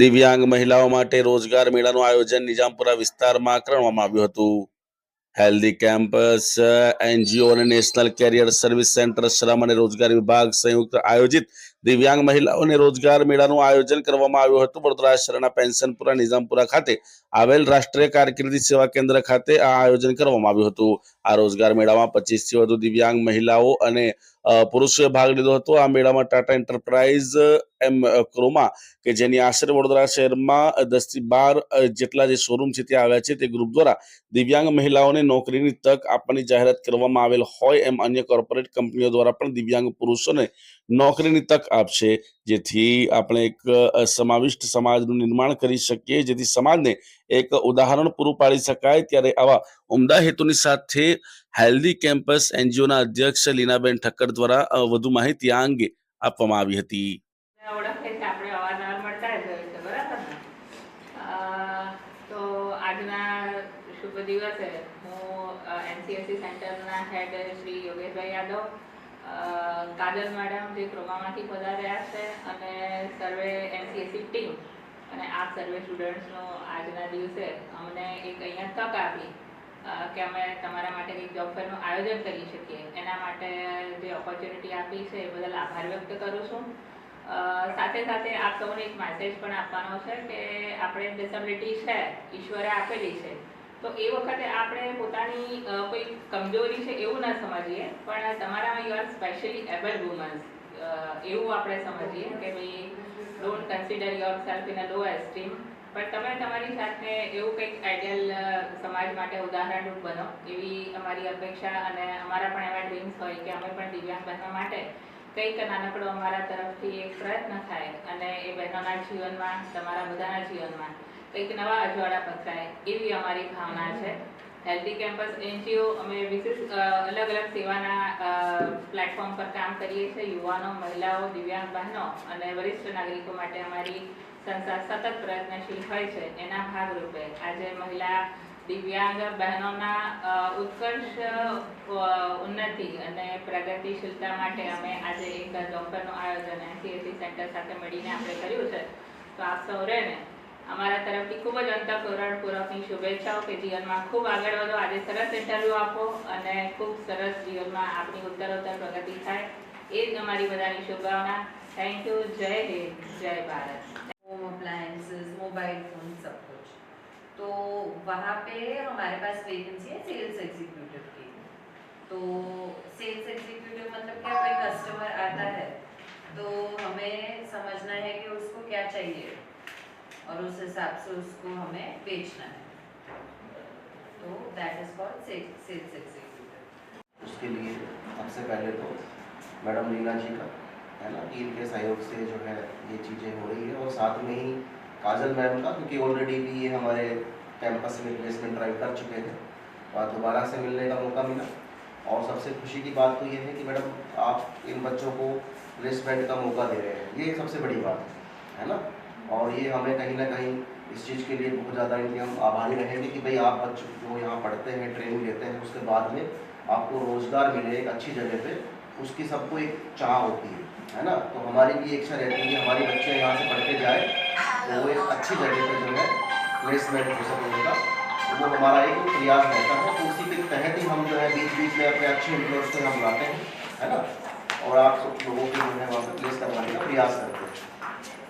દિવ્યાંગ મહિલાઓ માટે રોજગાર મેળાનું આયોજન નિજામપુરા વિસ્તારમાં કરવામાં આવ્યું હતું. હેલ્ધી કેમ્પસ, એનજીઓ અને નેશનલ કેરિયર સર્વિસ સેન્ટર, શ્રમ અને રોજગાર વિભાગ સંયુક્ત આયોજિત દિવ્યાંગ મહિલાઓને રોજગાર મેળાનું આયોજન કરવામાં આવ્યું હતું. વડોદરા શહેરના પેન્શનપુરા, નિઝામપુરા ખાતે આવેલ રાષ્ટ્રીય કારકિર્દી સેવા કેન્દ્ર ખાતે આ આયોજન કરવામાં આવ્યું હતું. આ રોજગાર મેળામાં પચીસથી વધુ દિવ્યાંગ મહિલાઓ અને પુરુષોએ ભાગ લીધો હતો. આ મેળામાં ટાટા એન્ટરપ્રાઇઝ, એમ, ક્રોમા, કે જેની આશરે વડોદરા શહેરમાં દસથી બાર જેટલા જે શોરૂમ છે ત્યાં આવ્યા છે તે ગ્રુપ દ્વારા દિવ્યાંગ મહિલાઓને નોકરીની તક આપવાની જાહેરાત કરવામાં આવેલ હોય એમ અન્ય કોર્પોરેટ કંપનીઓ દ્વારા પણ દિવ્યાંગ પુરુષોને નોકરીની તક આપશે, જેથી આપણે એક સમાવિષ્ટ સમાજનું નિર્માણ કરી શકીએ, જેથી સમાજને એક ઉદાહરણ પૂરું પાડી શકાય. ત્યારે આવા ઉમદા હેતુની સાથે હેલ્ધી કેમ્પસ એનજીઓના અધ્યક્ષ લીનાબેન ઠક્કર દ્વારા વધુ માહિતી આ અંગે આપવામાં આવી હતી. દિવસે હું એનસીએસસી સેન્ટરના હેડ શ્રી યોગેશભાઈ યાદવ કાજલ મેડમ જે ક્રોમામાંથી પધાર્યા છે અને સર્વે એનસીએસી ટીમ અને આ સર્વે સ્ટુડન્ટ્સનો આજના દિવસે અમને એક અહીંયા તક આપી કે અમે તમારા માટે એક જોબ ફેરનું આયોજન કરી શકીએ. એના માટે જે ઓપોર્ચ્યુનિટી આપી છે એ બદલ આભાર વ્યક્ત કરું છું. સાથે સાથે આપ સૌને એક મેસેજ પણ આપવાનો છે કે આપણે ડિસેબિલિટી છે, ઈશ્વરે આપેલી છે. તો એ વખતે આપણે પોતાની કોઈ કમજોરી છે એવું ના સમજીએ, પણ તમારામાં you are specially able women's એવું આપણે સમજીએ કે ભાઈ don't consider your self in a low esteem પણ તમે તમારી જાતને એવું કંઈક આઈડિયલ સમાજ માટે ઉદાહરણરૂપ બનો. એવી અમારી અપેક્ષા અને અમારા પણ એવા ડ્રીમ્સ હોય કે અમે પણ દિવ્યાંગ બનવા માટે કંઈક નાનકડો અમારા તરફથી એક પ્રયત્ન થાય અને એ બહેનોના જીવનમાં, તમારા બધાના જીવનમાં. કંઈક નવા અજવાળા પથરાય એવી અમારી ભાવના છે. હેલ્ધી કેમ્પસ એનજીઓ, અમે વિશેષ અલગ અલગ સેવાના પ્લેટફોર્મ પર કામ કરીએ છીએ. યુવાનો, મહિલાઓ, દિવ્યાંગ બહેનો અને વરિષ્ઠ નાગરિકો માટે અમારી સંસ્થા સતત પ્રયત્નશીલ હોય છે. એના ભાગરૂપે આજે મહિલા, દિવ્યાંગ બહેનોના ઉત્કર્ષ ઉન્નતિ અને પ્રગતિશીલતા માટે અમે આજે એક ડોક્ટરનું આયોજન એનસીએસસી સેન્ટર સાથે મળીને આપણે કર્યું છે. તો આપ સૌને અમારા તરફથી ખૂબ જ અંતઃકરણપૂર્વકની શુભેચ્છાઓ કે જીવનમાં ખૂબ આગળ વધો આજે સરસ ઇન્ટરવ્યૂ આપો અને ખૂબ સરસ જીવનમાં આપણી ઉત્તરોત્તર પ્રગતિ થાય એ જ અમારી બધાની શુભકામના થેન્ક યુ જય હિન્દ જય Bharat home appliances mobile phone सब कुछ तो वहाँ पे हमारे पास वैकेंसी है सेल्स एग्जीक्यूटिव की तो सेल्स एग्जीक्यूटिव मतलब क्या कोई कस्टमर आता है तो हमें समझना है कि उसको क्या चाहिए और उस हिसाब से उसको हमें बेचना है। तो that is called sales executive उसके लिए सबसे पहले तो मैडम लीना जी का, है ना, कि इनके सहयोग से जो है ये चीज़ें हो रही है और साथ में ही काजल मैम का, क्योंकि ऑलरेडी भी ये हमारे कैंपस में प्लेसमेंट ड्राइव कर चुके थे और दोबारा से मिलने का मौका मिला। और सबसे खुशी की बात तो ये है कि मैडम, आप इन बच्चों को प्लेसमेंट का मौका दे रहे हैं। ये सबसे बड़ी बात है ना? और ये हमें कहीं ना कहीं इस चीज़ के लिए बहुत ज़्यादा इनके हम आभारी रहेंगे कि भाई आप बच्चों जो यहाँ पढ़ते हैं ट्रेनिंग लेते हैं, उसके बाद में आपको रोज़गार मिले एक अच्छी जगह पे, उसकी सबको एक चाह होती है है ना? तो हमारी भी इच्छा रहती है कि हमारे बच्चे यहाँ से पढ़ के जाए तो वो एक अच्छी जगह पर जो है प्लेसमेंट हो सके वो हमारा एक प्रयास रहता है तो उसी के तहत ही हम जो है बीच बीच में अपने अच्छे को हम लाते हैं, है ना? और आप लोगों को जो है वहाँ पर प्लेस करवाने का प्रयास करते हैं।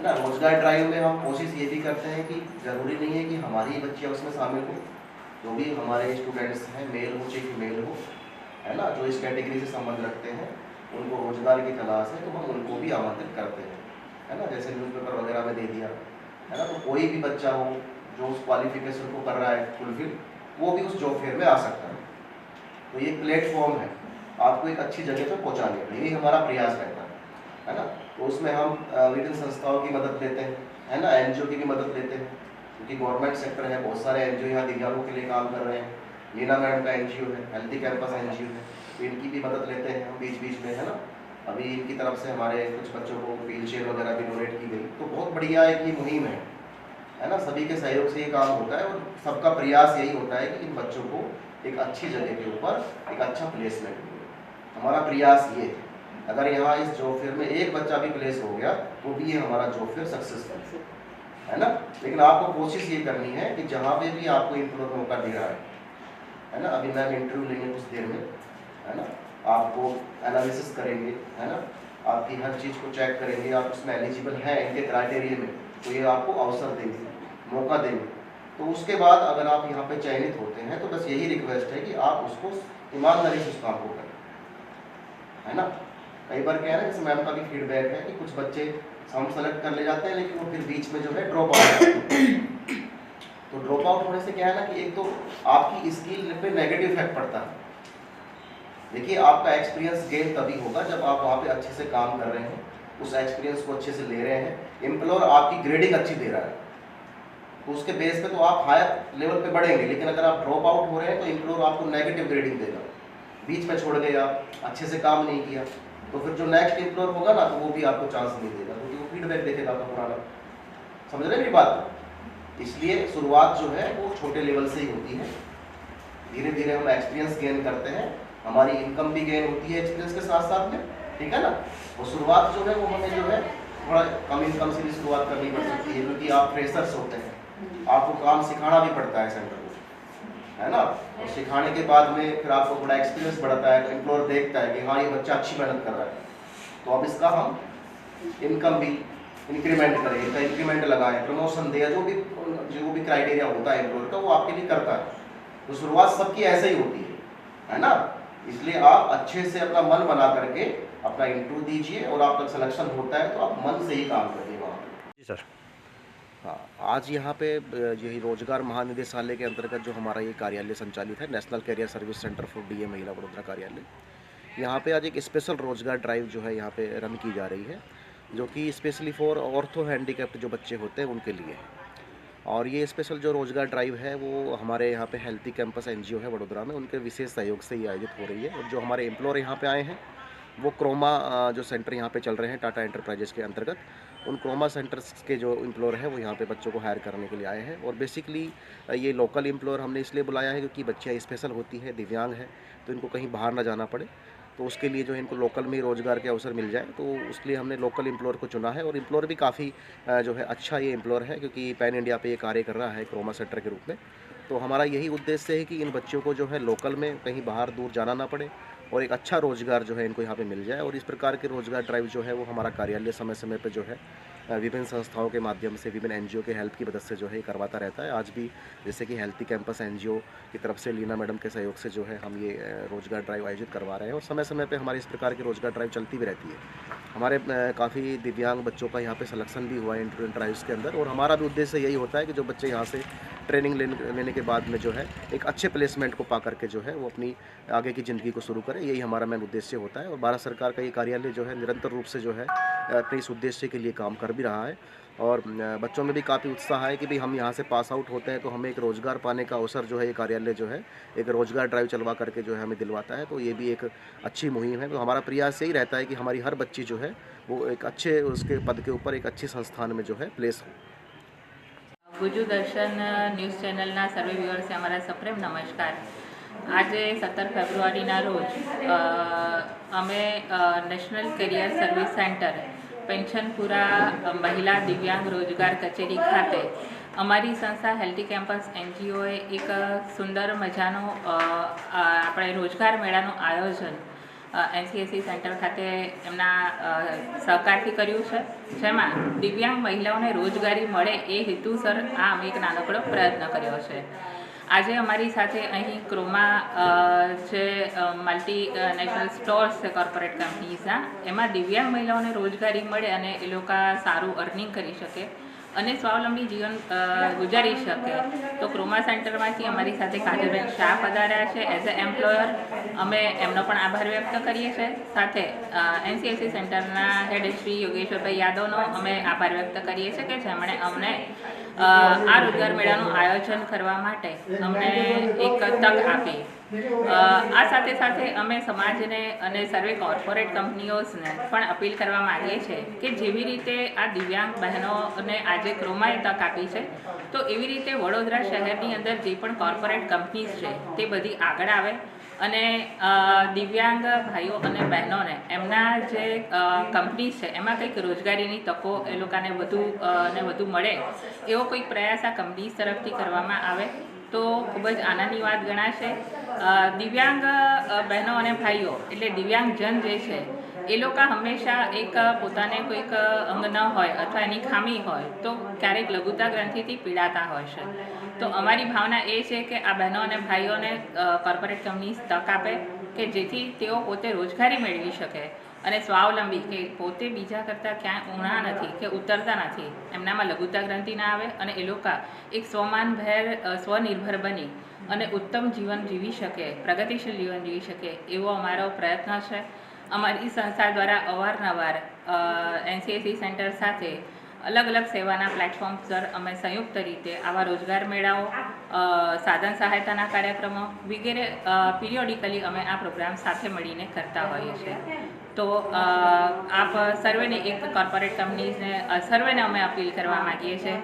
है ना, रोज़गार ड्राइव में हम कोशिश ये भी करते हैं कि ज़रूरी नहीं है कि हमारी ही बच्चियाँ उसमें शामिल हो। जो भी हमारे स्टूडेंट्स हैं मेल हो चाहे फीमेल हो, है ना, जो इस कैटेगरी से संबंध रखते हैं, उनको रोज़गार की तलाश है तो हम उनको भी आमंत्रित करते हैं, है ना, जैसे न्यूज़पेपर वगैरह में दे दिया, है ना तो कोई भी बच्चा हो जो उस क्वालिफिकेशन को कर रहा है फुलफिल वो भी उस जॉब फेयर में आ सकता है। तो ये प्लेटफॉर्म है, आपको एक अच्छी जगह पर पहुँचाने का यही हमारा प्रयास रहता है है ना। तो उसमें हम विभिन्न संस्थाओं की मदद लेते हैं, है ना? एनजीओ की भी मदद लेते हैं, क्योंकि गवर्नमेंट सेक्टर है, बहुत सारे एनजीओ यहाँ दिव्यांगों के लिए काम कर रहे हैं। लीना मैडम का एनजीओ है हेल्थी कैंपस एनजीओ है तो इनकी भी मदद लेते हैं हम बीच बीच में, है ना? अभी इनकी तरफ़ से हमारे कुछ बच्चों को व्हील चेयर वगैरह भी डोनेट की गई तो बहुत बढ़िया एक ये मुहिम है है ना? सभी के सहयोग से ये काम होता है और सबका प्रयास यही होता है कि इन बच्चों को एक अच्छी जगह के ऊपर एक अच्छा प्लेसमेंट मिले। हमारा प्रयास ये है। अगर यहाँ इस जॉब फेयर में एक बच्चा भी प्लेस हो गया तो भी ये हमारा जॉब फेयर सक्सेसफुल है ना? लेकिन आपको कोशिश ये करनी है कि जहाँ पे भी आपको इम्प्लोर मौका दे रहा है है ना? अभी मैम इंटरव्यू लेंगे कुछ देर में। है ना? आपको एनालिसिस करेंगे। है ना? आपकी हर चीज़ को चेक करेंगे। आप उसमें एलिजिबल हैं इनके क्राइटेरिया में तो ये आपको अवसर देंगे, मौका देंगे। तो उसके बाद अगर आप यहाँ पे चयनित होते हैं तो बस यही रिक्वेस्ट है कि आप उसको ईमानदारी से उस काम को करें। है ना? कई बार क्या है ना, जैसे मैम का भी फीडबैक है कि कुछ बच्चे हम सेलेक्ट कर ले जाते हैं, लेकिन वो फिर बीच में जो है ड्रॉप आउट तो ड्रॉप आउट होने से क्या है ना कि एक तो आपकी स्किल पे नेगेटिव इफ़ेक्ट पड़ता है। देखिए, आपका एक्सपीरियंस गेन तभी होगा जब आप वहाँ पे अच्छे से काम कर रहे हैं, उस एक्सपीरियंस को अच्छे से ले रहे हैं एम्प्लॉयर आपकी ग्रेडिंग अच्छी दे रहा है। तो उसके बेस पे तो आप हायर लेवल पे बढ़ेंगे, लेकिन अगर आप ड्रॉप आउट हो रहे हैं तो एम्प्लॉयर आपको नेगेटिव ग्रेडिंग देगा। बीच में छोड़ गए आप अच्छे से काम नहीं किया। तो फिर जो नेक्स्ट एम्प्लॉयर होगा ना तो वो भी आपको चांस नहीं देगा, क्योंकि वो फीडबैक देखेगा आपका पुराना। समझ रहे मेरी बात? इसलिए शुरुआत जो है, वो छोटे लेवल से ही होती है। धीरे धीरे हम एक्सपीरियंस गेन करते हैं। हमारी इनकम भी गेन होती है एक्सपीरियंस के साथ साथ में, ठीक है ना? और शुरुआत जो है, वो हमें जो है, थोड़ा कम इनकम से भी शुरुआत करनी पड़ सकती है, क्योंकि आप फ्रेशर्स होते हैं। आपको काम सिखाना भी पड़ता है सेंटर है ना? और सिखाने के बाद में फिर आपको थोड़ा एक्सपीरियंस बढ़ता है तो एम्प्लॉयर देखता है कि हाँ ये बच्चा अच्छी मेहनत कर रहा है। तो अब इसका हम इनकम भी इंक्रीमेंट करें, इसका इंक्रीमेंट लगाएँ प्रमोशन दें जो भी जो भी क्राइटेरिया होता है एम्प्लॉयर का, वो आपके लिए करता है। तो शुरुआत सबकी ऐसे ही होती है है ना? इसलिए आप अच्छे से अपना मन बना करके अपना इंटरव्यू दीजिए और आपका सिलेक्शन होता है तो आप मन से ही काम करिए वहाँ पर जी सर। हाँ आज यहाँ पे यही रोज़गार महानिदेशालय के अंतर्गत जो हमारा ये कार्यालय संचालित है national career service centre for DA महिला वडोदरा कार्यालय, यहाँ पे आज एक स्पेशल रोज़गार ड्राइव जो है यहाँ पे रन की जा रही है, जो कि स्पेशली फॉर ऑर्थो हैंडीकैप्ड जो बच्चे होते हैं, उनके लिए है। और ये स्पेशल जो रोज़गार ड्राइव है, वो हमारे यहाँ पे हेल्थी कैंपस एनजीओ है वडोदरा में, उनके विशेष सहयोग से ये आयोजित हो रही है। और जो हमारे एम्प्लॉयर यहाँ पे आए हैं, वो क्रोमा जो सेंटर यहाँ पे चल रहे हैं टाटा एंटरप्राइजेस के अंतर्गत उन क्रोमा सेंटर्स के जो एम्प्लॉयर हैं, वो यहाँ पे बच्चों को हायर करने के लिए आए हैं। और बेसिकली ये लोकल एम्प्लॉयर हमने इसलिए बुलाया है क्योंकि बच्चियाँ स्पेशल होती है, दिव्यांग है तो इनको कहीं बाहर ना जाना पड़े। तो उसके लिए जो है इनको लोकल में रोज़गार के अवसर मिल जाए तो उसके लिए हमने लोकल एम्प्लॉयर को चुना है। और एम्प्लॉयर भी काफ़ी जो है अच्छा ये एम्प्लॉयर है क्योंकि पैन इंडिया पे ये कार्य कर रहा है क्रोमा सेंटर के रूप में। तो हमारा यही उद्देश्य है कि इन बच्चों को जो है लोकल में कहीं बाहर दूर जाना ना पड़े। और एक अच्छा रोज़गार जो है इनको यहाँ पे मिल जाए और इस प्रकार के रोज़गार ड्राइव जो है वो हमारा कार्यालय समय समय पे जो है विभिन्न संस्थाओं के माध्यम से, विभिन्न एनजीओ के हेल्प की मदद से जो है करवाता रहता है। आज भी जैसे कि हेल्थी कैंपस एनजीओ की तरफ़ से लीना मैडम के सहयोग से जो है हम ये रोज़गार ड्राइव आयोजित करवा रहे हैं और समय समय पे हमारे इस प्रकार की रोज़गार ड्राइव चलती भी रहती है। हमारे काफ़ी दिव्यांग बच्चों का यहाँ पे सलेक्शन भी हुआ है इंटरव्यू ड्राइव्स के अंदर और हमारा भी उद्देश्य यही होता है कि जो बच्चे यहाँ से ट्रेनिंग लेने के बाद में जो है, एक अच्छे प्लेसमेंट को पा करके जो है, वो अपनी आगे की ज़िंदगी को शुरू करें। यही हमारा मेन उद्देश्य होता है और भारत सरकार का ये कार्यालय जो है, निरंतर रूप से जो है, अपने इस उद्देश्य के लिए काम कर भी रहा है। और बच्चों में भी काफ़ी उत्साह है कि भाई हम यहाँ से पास आउट होते हैं तो हमें एक रोज़गार पाने का अवसर जो है, ये कार्यालय जो है, एक रोज़गार ड्राइव चलवा करके जो है, हमें दिलवाता है। तो ये भी एक अच्छी मुहिम है। तो हमारा प्रयास यही रहता है कि हमारी हर बच्ची जो है, वो एक अच्छे उसके पद के ऊपर एक अच्छे संस्थान में जो है प्लेस हो। ગુજુ દર્શન ન્યૂઝ ચેનલના સર્વે વ્યુઅર્સે અમારા સપ્રેમ નમસ્કાર. આજે સત્તર ફેબ્રુઆરીના રોજ અમે national career service centre, Pensionpura મહિલા દિવ્યાંગ રોજગાર કચેરી ખાતે, અમારી સંસ્થા હેલ્ધી કેમ્પસ એનજીઓએ એક સુંદર મજાનો આપણે રોજગાર મેળાનું આયોજન એનસીએસસી સેન્ટર ખાતે એમના સહકારથી કર્યું છે. જેમાં દિવ્યાંગ મહિલાઓને રોજગારી મળે એ હેતુસર આ અમે એક નાનકડો પ્રયત્ન કર્યો છે. આજે અમારી સાથે અહીં ક્રોમા જે મલ્ટી નેશનલ સ્ટોર્સ છે કોર્પોરેટ કંપનીઝના એમાં દિવ્યાંગ મહિલાઓને રોજગારી મળે અને એ લોકો સારું અર્નિંગ કરી શકે. અને સ્વાવલંબી જીવન ગુજારી શકે. તો ક્રોમા સેન્ટરમાંથી અમારી સાથે કાજલબેન શાહ પધાર્યા છે એઝ અ એમ્પ્લોયર. અમે એમનો પણ આભાર વ્યક્ત કરીએ છીએ. સાથે એનસીએસસી સેન્ટરના હેડ શ્રી યોગેશ્વરભાઈ યાદવનો અમે આભાર વ્યક્ત કરીએ છીએ કે જેમણે અમને આ રોજગાર મેળાનું આયોજન કરવા માટે અમને એક તક આપી. આ સાથે સાથે અમે સમાજને અને સર્વે કોર્પોરેટ કંપનીઓને પણ અપીલ કરવા માગીએ છીએ કે જેવી રીતે આ દિવ્યાંગ બહેનોને આજે ક્રોમાએ તક આપી છે, તો એવી રીતે વડોદરા શહેરની અંદર જે પણ કોર્પોરેટ કંપનીઝ છે, તે બધી આગળ આવે અને દિવ્યાંગ ભાઈઓ અને બહેનોને એમના જે કંપનીઝ છે, એમાં કંઈક રોજગારીની તકો એ લોકોને વધુ ને વધુ મળે એવો કોઈક પ્રયાસ આ કંપની તરફથી કરવામાં આવે, તો ખૂબ જ આનંદની વાત ગણાશે. દિવ્યાંગ બહેનો અને ભાઈઓ, એટલે દિવ્યાંગજન જે છે, એ લોકો હંમેશા એક પોતાને કોઈક અંગ ન હોય અથવા એની ખામી હોય, તો ક્યારેક લઘુતા ગ્રંથિથી પીડાતા હોય છે. તો અમારી ભાવના એ છે કે આ બહેનો અને ભાઈઓને કોર્પોરેટ કંપની તક આપે કે જેથી તેઓ પોતે રોજગારી મેળવી શકે અને સ્વાવલંબી કે પોતે બીજા કરતાં ક્યાંય ઊણા નથી કે ઉતરતા નથી. એમનામાં લઘુતા ગ્રંથિ ના આવે અને એ લોકો એક સ્વમાનભેર સ્વનિર્ભર બની. અને ઉત્તમ જીવન જીવી શકે, પ્રગતિશીલ જીવન જીવી શકે એવો અમારો પ્રયત્ન છે. અમારી સંસ્થા દ્વારા અવારનવાર એનસીએસી સેન્ટર સાથે અલગ અલગ સેવાના પ્લેટફોર્મ પર અમે સંયુક્ત રીતે આવા રોજગાર મેળાઓ સાધન સહાયતાના કાર્યક્રમો વગેરે પિરિયોડિકલી અમે આ પ્રોગ્રામ સાથે મળીને કરતા હોઈએ છીએ. તો આપ સર્વેને એક કોર્પોરેટ કંપનીઝને સર્વેને અમે અપીલ કરવા માગીએ છીએ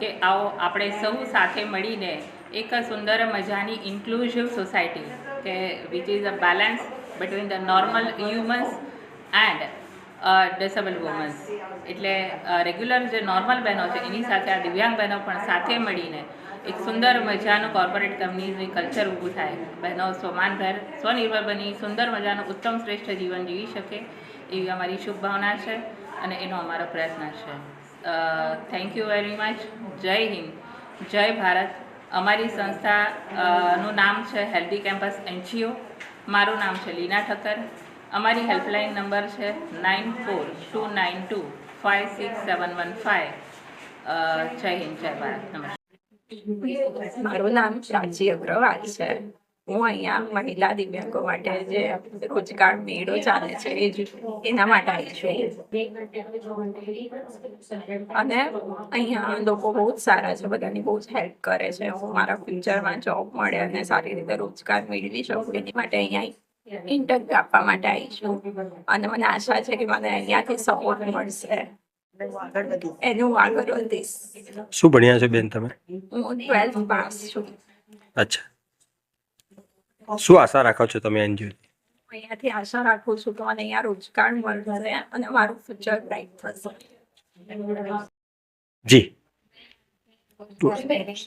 કે આવો આપણે સૌ સાથે મળીને એક સુંદર મજાની ઇન્ક્લુઝિવ સોસાયટી કે which is a balance between the normal humans and disable womens એટલે રેગ્યુલર જે નોર્મલ બહેનો છે, એની સાથે આ દિવ્યાંગ બહેનો પણ સાથે મળીને એક સુંદર મજાનું કોર્પોરેટ કંપનીઝની કલ્ચર ઊભું થાય. બહેનો સ્વમાનભર સ્વનિર્ભર બની, સુંદર મજાનું ઉત્તમ શ્રેષ્ઠ જીવન જીવી શકે એવી અમારી શુભ ભાવના છે અને એનો અમારો પ્રયત્ન છે. થેન્ક યુ વેરી મચ જય હિન્દ. જય ભારત. અમારી સંસ્થા નું નામ છે હેલ્ધી કેમ્પસ એનજીઓ મારું નામ છે લીના ઠક્કર. અમારી હેલ્પલાઇન નંબર છે nine four two nine two five six seven one five Jai Hind, Jai Bharat, નમસ્કાર. મારું નામ પ્રાચી અગ્રવાલ છે. હું અહીંયા મહિલા દિવ્યાંગો માટે જે રોજગાર મેળો ચાલે છે એ જ એના માટે આવી છું. અને અહીંયા લોકો બહુ જ સારા છે બધાની બહુ જ હેલ્પ કરે છે. હું મારા ફ્યુચરમાં જોબ મળે અને સારી રીતે રોજગાર મેળવી શકું એની માટે અહીંયા ઇન્ટરવ્યુ આપવા માટે આવી છું. અને મને આશા છે કે મને અહીંયાથી સપોર્ટ મળશે. એનું આગળ વધીશ. શું ભણ્યા છો બેન તમે? હું ટ્વેલ્થ પાસ છું. અચ્છા. શું આશા રાખો છો તમે એનજીઓ અહીંયાથી આશા રાખું છું કે મને અહીંયા રોજગાર મળશે અને મારું ફ્યુચર બ્રાઇટ થશે જી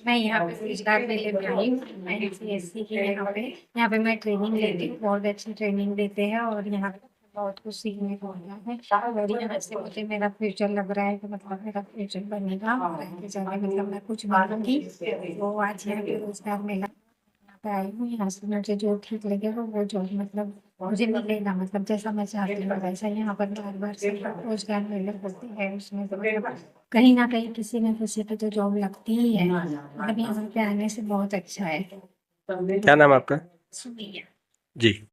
मैं यहाँ पे रोजगार मेले में आई हूँ एनसीएससी के यहाँ पे यहाँ पे मैं ट्रेनिंग लेती हूँ बहुत अच्छी ट्रेनिंग देते हैं और यहाँ पे बहुत कुछ सीखने को मिला है और यहाँ से मुझे मेरा फ्यूचर लग रहा है कि मतलब मेरा फ्यूचर बनेगा और आगे जाके मतलब मैं कुछ बनूंगी वो आज यहाँ पे रोजगार मेला यहाँ पे आई हूँ यहाँ से मुझे जो ठीक लगेगा वो जो मतलब मुझे मिलेगा। मतलब जैसा मैं चाहती हूँ वैसा यहाँ पर बार बार से रोज़गार मिलने होते है उसमें तो मतलब कहीं ना कहीं किसी न किसी पे तो जॉब लगती ही है। अभी यहाँ पे आने से बहुत अच्छा है। क्या नाम आपका? सुनिया जी।